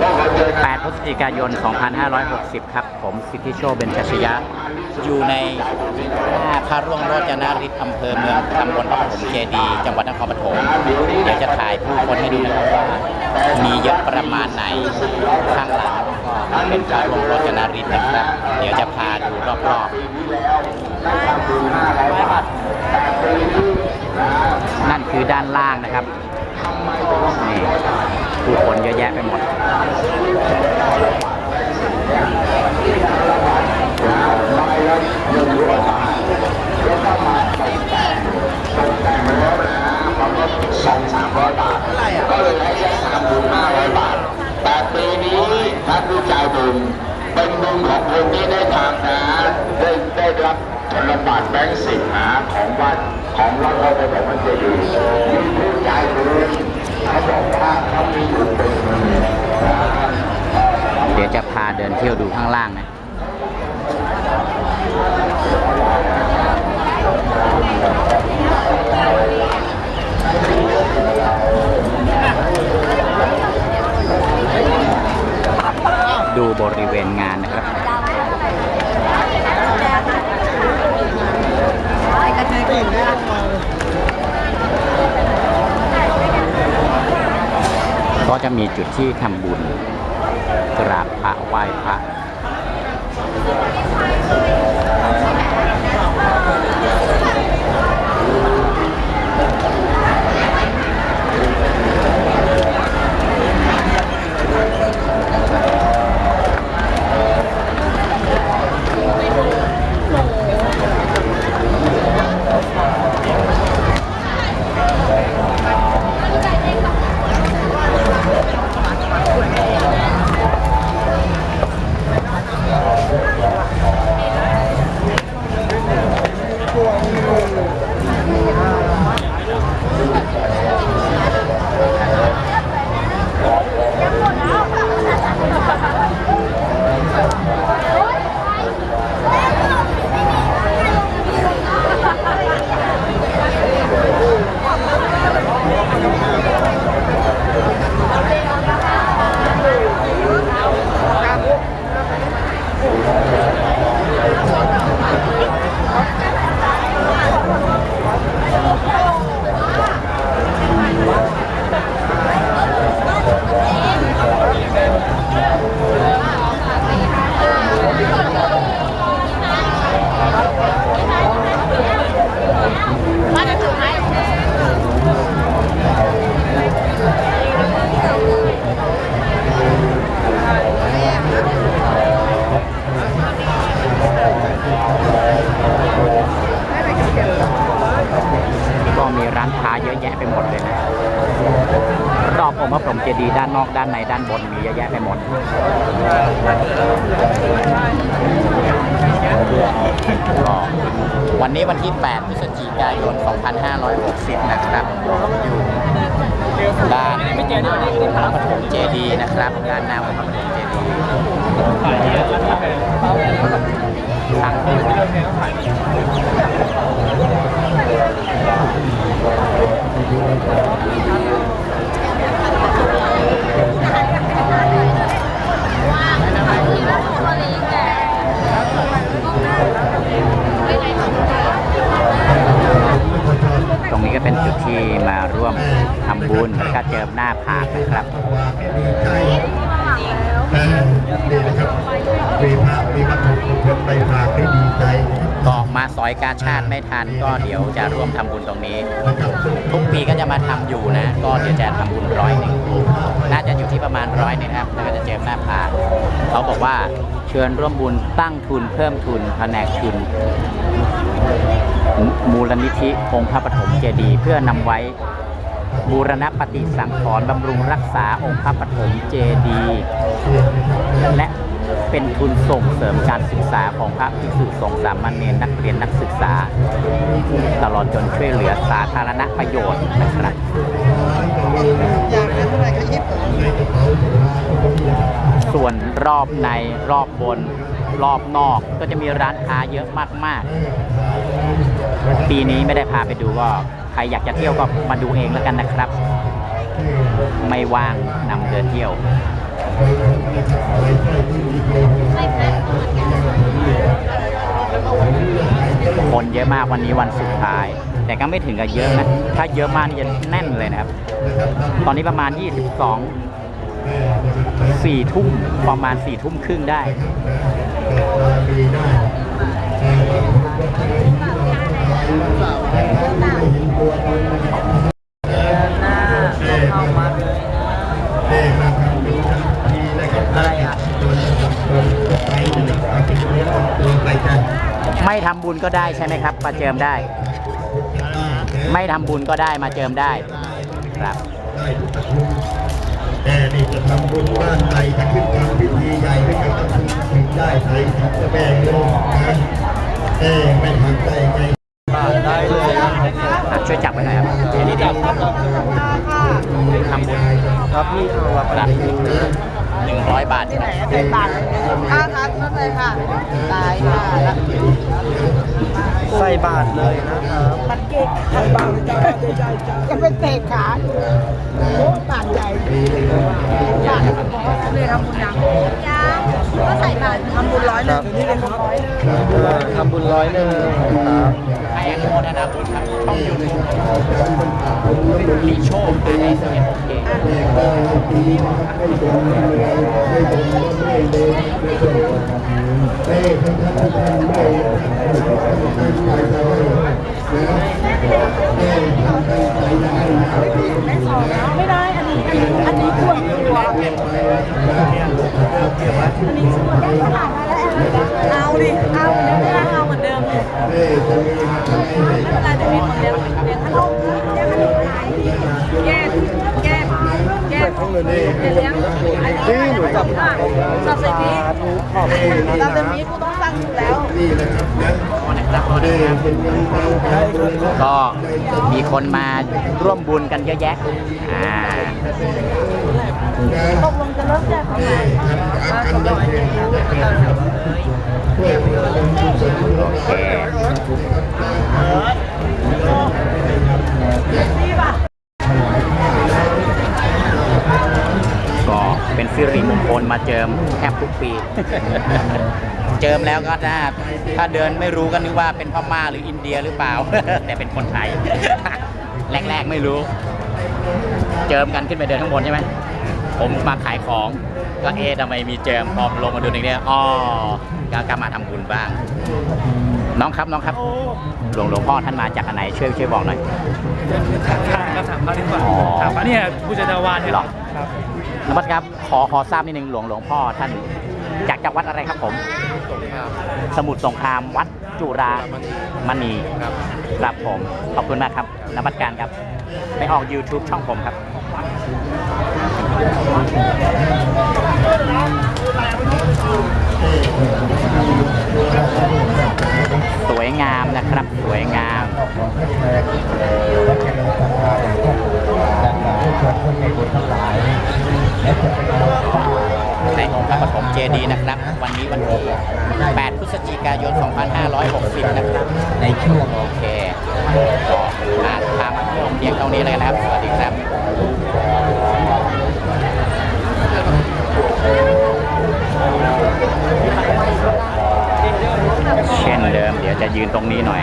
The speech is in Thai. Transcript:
8พฤศจิกายน 2560 ครับ ผมสิทธิโชคเบญจชยะ อยู่ในหน้าพระร่วงโรจนาริศอำเภอเมืองตำบลพระปฐมเจดี จังหวัดนครปฐมเดี๋ยวจะถ่ายผู้คนให้ดูนะครับว่า มีเยอะประมาณไหน ข้างหลังก็เป็นพระร่วงโรจนาริศนะครับ เดี๋ยวจะพาดูรอบๆ นั่นคือด้านล่างนะครับนี่ ผู้คนเยอะแยะไปหมดสองสามร้อยบาท ก็เลยให้แค่สามพันห้าร้อยบาท แต่ปีนี้ท่านผู้ใจายบุญเป็นบุญของคนที่ได้ทำนะได้ได้รับธนบัตรแบงค์สิบหาของวัดของวัดเราไปบอกมันจะอยู่มีผู้ใจายบุญ เดี๋ยวจะพาเดินเที่ยวดูข้างล่างนะดูบริเวณงานนะครับก็ ก็จะมีจุดที่ทำบุญกราบพระไหว้พระ ก็มีร้านค้าเยอะแยะไปหมดเลยนะรอบองค์พระพรหมเจดีย์ด้านนอกด้านในด้านบนมีเยอะแยะไปหมดก็วันนี้วันที่ 8 พฤศจิกายน 2560 นะครับ อยู่ด้านหน้าพระปฐมเจดีย์นะครับ ด้านหน้าพระปฐมเจดีย์ทาง จิมหน้าผากนะครับดีใจนะนี่นะครับมีพระมีวัตถุมงคลไปฝากให้ดีใจก็มาสอยกาชาติไม่ทันก็เดี๋ยวจะร่วมทำบุญตรงนี้นะครับทุกปีก็จะมาทำอยู่นะ ก็เดี๋ยวจะทำบุญร้อยหนึ่งน่าจะอยู่ที่ประมาณร้อยนึงครับแล้วก็จะเจิมหน้าผากเขาบอกว่าเชิญร่วมบุญตั้งทุนเพิ่มทุนแผนกทุนมูลนิธิองค์พระปฐมเจดีย์เพื่อนำไว้ บูรณปฏิสังขรณ์บำรุงรักษาองค์พระปฐมเจดีย์และเป็นทุนส่งเสริมการศึกษาของพระภิกษุสงฆ์สามเณรนักเรียนนักศึกษา ตลอดจนช่วยเหลือสาธารณประโยชน์นะครับส่วนรอบในรอบบนรอบนอกก็จะมีร้านค้าเยอะมาก ๆ ปีนี้ไม่ได้พาไปดูก็ใครอยากจะเที่ยวก็มาดูเองแล้วกันนะครับ ไม่ว่างนำเดินเที่ยวคนเยอะมากวันนี้วันสุดท้าย แต่ก็ไม่ถึงกับเยอะนะถ้าเยอะมากนี่จะแน่นเลยนะครับ ตอนนี้ประมาณ 22 4ทุ่มประมาณ4ทุ่มครึ่งได้ ได้ใช่ไหมครับ มาเจิมได้ ไม่ทำบุญก็ได้มาเจิมได้ครับแต่นี่จะทำบุญบ้านใดจะขึ้นทำพิธีใหญ่ให้กับทำถึงได้ใครทำจะแบ่งโลกนะเอ้ไม่ทำได้ไงได้เลยครับอะช่วยจับไว้หน่อยครับเดี๋ยวนี้เดี๋ยวทำบุญครับพี่เอาละครับ หนึ่งร้อยบาทที่ไหนอะใส่บาทค่าทักนั่นเลยค่ะตายค่ะแล้วใส่บาทเลยนะครับตัดเก๊กใส่บาทจ้าจ้าจ้าจะเป็นเตะขาโอ้บาทใหญ่บาทเลยทำบุญยังยังก็ใส่บาททำบุญร้อยหนึ่งนี่เป็นร้อยหนึ่งเออทำบุญร้อยหนึ่งครับให้อนุโมทนาบุญครับต้องอยู่ในมีโชคภายในสิบเอ็ดโอเค ไม่ได้ อันนี้ อันนี้อันนี้ควรตัวอันนี้ควรเอาดิ เอาเหมือนเดิมไม่ได้เอาเหมือนเดิมเลยไม่เป็นไรเดี๋ยวมีคนเลี้ยงเลี้ยงขนมเลี้ยงขนมขายแก้แก้ แก้เลี้ยงอันนี้หนูจับจับส่นี้ขอบคุณนะจับใส่นี้กูต้องสั่งอยู่แล้วนี่นะครับนะขอนะครับก็มีคนมาร่วมบุญกันเยอะแยะอ่าตกลงจะเลิกแจกของไหน มาเจิมแทบทุกปี เจิมแล้วก็ถ้าถ้าเดินไม่รู้ก็นึกว่าเป็นพม่าหรืออินเดียหรือเปล่า แต่เป็นคนไทย แรก ๆ ไม่รู้ เจิมกันขึ้นไปเดินข้างบนใช่ไหมผมมาขายของก็เอ๊ะทำไมมีเจิมพอลงมาดูหนึ่งเนี่ยอ๋อก็กลับมาทำบุญบ้าง น้องครับน้องครับ หลวงหลวงพ่อท่านมาจากอันไหนช่วยช่วยบอกหน่อยถามพระก็ถามพระดีกว่าอ๋อถามพระเนี่ยผู้จัดการวานเนี่ยหรอครับ นวัดครับขอขอทราบนิดนึงหลวงหลวงพ่อท่านจากจากวัดอะไรครับผมสมุทรสงครามวัดจุรามณีครับครับผม ขอบคุณมากครับนวัดการครับ ไปออก YouTube ช่องผมครับ สวยงามนะครับ สวยงาม ในองค์พระปฐมเจดีย์นะครับ วันนี้วันที่8พฤศจิกายน 2560 นะครับ ในช่วงโอเคก็อ่าพามาเที่ยวเพียงเท่านี้เลยนะครับ สวัสดีครับเช่นเดิม เดี๋ยวจะยืนตรงนี้หน่อย